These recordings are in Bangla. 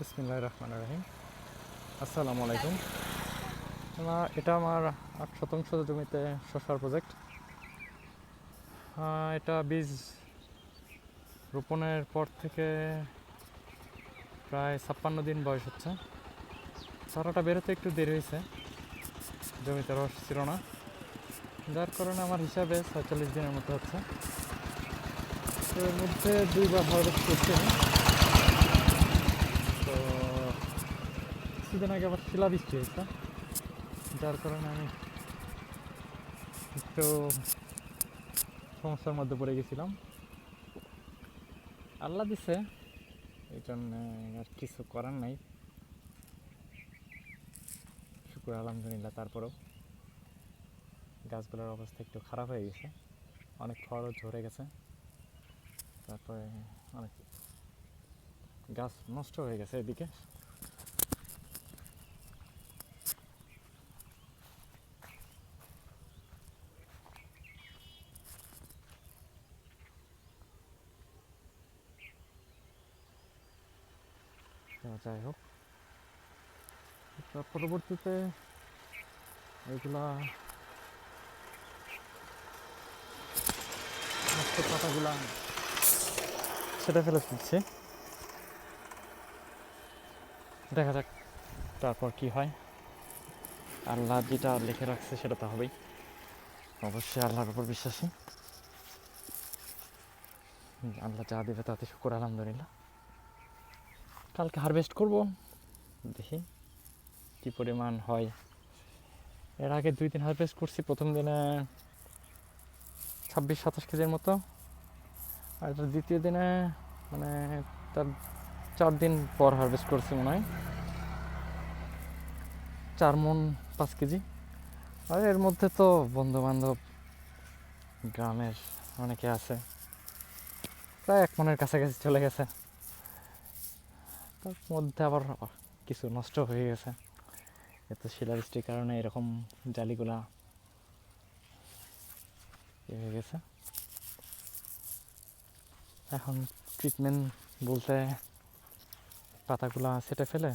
বিসমিল্লাহ রহমান রহিম আসসালামু আলাইকুম এটা আমার আট শতাংশ জমিতে শসার প্রজেক্ট এটা বীজ রোপণের পর থেকে প্রায় ছাপ্পান্ন দিন বয়স হচ্ছে। চারাটা বেরোতে একটু দেরি হয়েছে। জমিতে রস ছিল না। যার কারণে আমার হিসাবে ছয়চল্লিশ দিনের মতো হচ্ছে। এর মধ্যে দুইবার হারভেস্ট করছি আমি। তো কিছুদিন আগে আবার শিলাবৃষ্টি হয়েছে যার কারণে আমি একটু সমস্যার মধ্যে পড়ে গেছিলাম। আল্লাহ দিছে। এই জন্য আর কিছু করার নাই। শুক্র, আলহামদুলিল্লাহ, তারপরেও গাছগুলোর অবস্থা একটু খারাপ হয়ে গেছে। অনেক ফলও ঝরে গেছে। তারপরে অনেক গাছ নষ্ট হয়ে গেছে এদিকে। যাই হোক পরবর্তীতে নষ্ট পাতাগুলা সেটা ফেলে দিচ্ছি দেখা যাক তারপর কি হয়। আল্লাহ যেটা লিখে রাখছে সেটা তো হবেই। অবশ্যই আল্লাহর উপর বিশ্বাসী। আল্লাহ যা দেবে তাতে শুকুর, আলহামদুলিল্লাহ। কালকে হারভেস্ট করব। দেখি কি পরিমাণ হয়। এর আগে দুই দিন হারভেস্ট করছি, প্রথম দিনে ছাব্বিশ সাতাশ কেজির মতো। আর দ্বিতীয় দিনে মানে তার চার দিন পর হারভেস্ট করছি মনে হয়। চার মন পাঁচ কেজি। আর এর মধ্যে তো বন্ধু বান্ধব গ্রামের অনেকে আছে। প্রায় এক মনের কাছাকাছি চলে গেছে। তার মধ্যে আবার কিছু নষ্ট হয়ে গেছে। এত শিলাবৃষ্টির কারণে এরকম জালিগুলা হয়ে গেছে। এখন ট্রিটমেন্ট বলতে পাতাগুলা সেটে ফেলে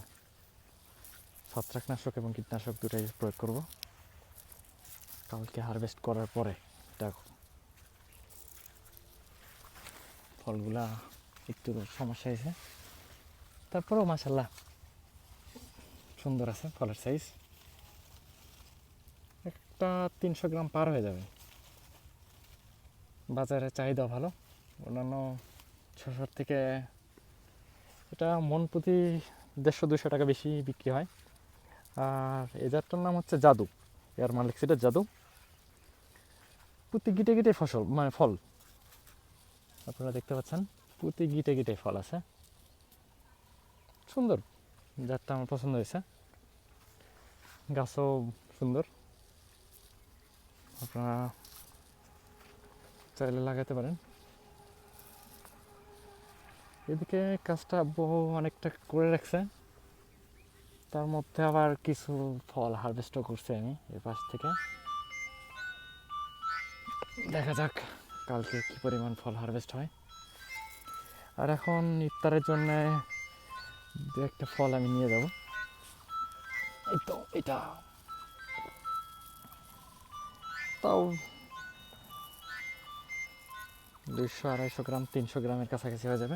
ছত্রাকনাশক এবং কীটনাশক দুটাই প্রয়োগ করব। কালকে হারভেস্ট করার পরে এটা ফলগুলা একটু সমস্যা হয়েছে। তারপরেও মাসাল্লাহ সুন্দর আছে, ফলের সাইজ একটা তিনশো গ্রাম পার হয়ে যাবে। বাজারে চাহিদা ভালো। অন্যান্য ছশোর থেকে এটা মন প্রতি দেড়শো দুশো টাকা বেশি বিক্রি হয়। আর এই জাতটার নাম হচ্ছে জাদু। এর মালিক সেটা জাদু। প্রতি গিটে গিটে ফসল মানে ফল। আপনারা দেখতে পাচ্ছেন প্রতি গিটে গিটে ফল আছে। সুন্দর। জাতটা আমার পছন্দ হয়েছে। গাছও সুন্দর। আপনারা চাইলে লাগাতে পারেন। এদিকে কাজটা বহু অনেকটা করে রাখছে। তার মধ্যে আবার কিছু ফল হারভেস্টও করছি আমি এর পাশ থেকে। দেখা যাক কালকে কি পরিমাণ ফল হারভেস্ট হয়। আর এখন ইফতারের জন্য দু একটা ফল আমি নিয়ে যাব। এই তো, এটা। তাও দুইশো, আড়াইশো গ্রাম, তিনশো গ্রামের কাছাকাছি হয়ে যাবে।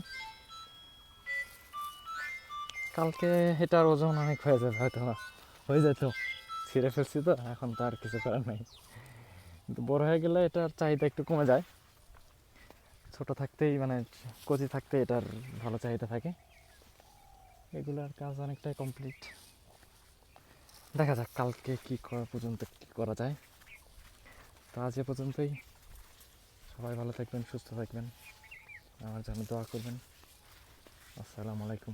কালকে এটার ওজন অনেক হয়ে যাবে, হয়তো হয়ে যেত। ছিঁড়ে ফেলছি তো, এখন তো আর কিছু করার নাই। কিন্তু বড় হয়ে গেলে এটার চাহিদা একটু কমে যায়। ছোট থাকতেই মানে কচি থাকতে এটার ভালো চাহিদা থাকে। এগুলার কাজ অনেকটাই কমপ্লিট দেখা যাক কালকে কি করা পর্যন্ত কি করা যায়। তো আজ এ পর্যন্তই। সবাই ভালো থাকবেন, সুস্থ থাকবেন। আমার জন্য দোয়া করবেন। আসসালামু আলাইকুম।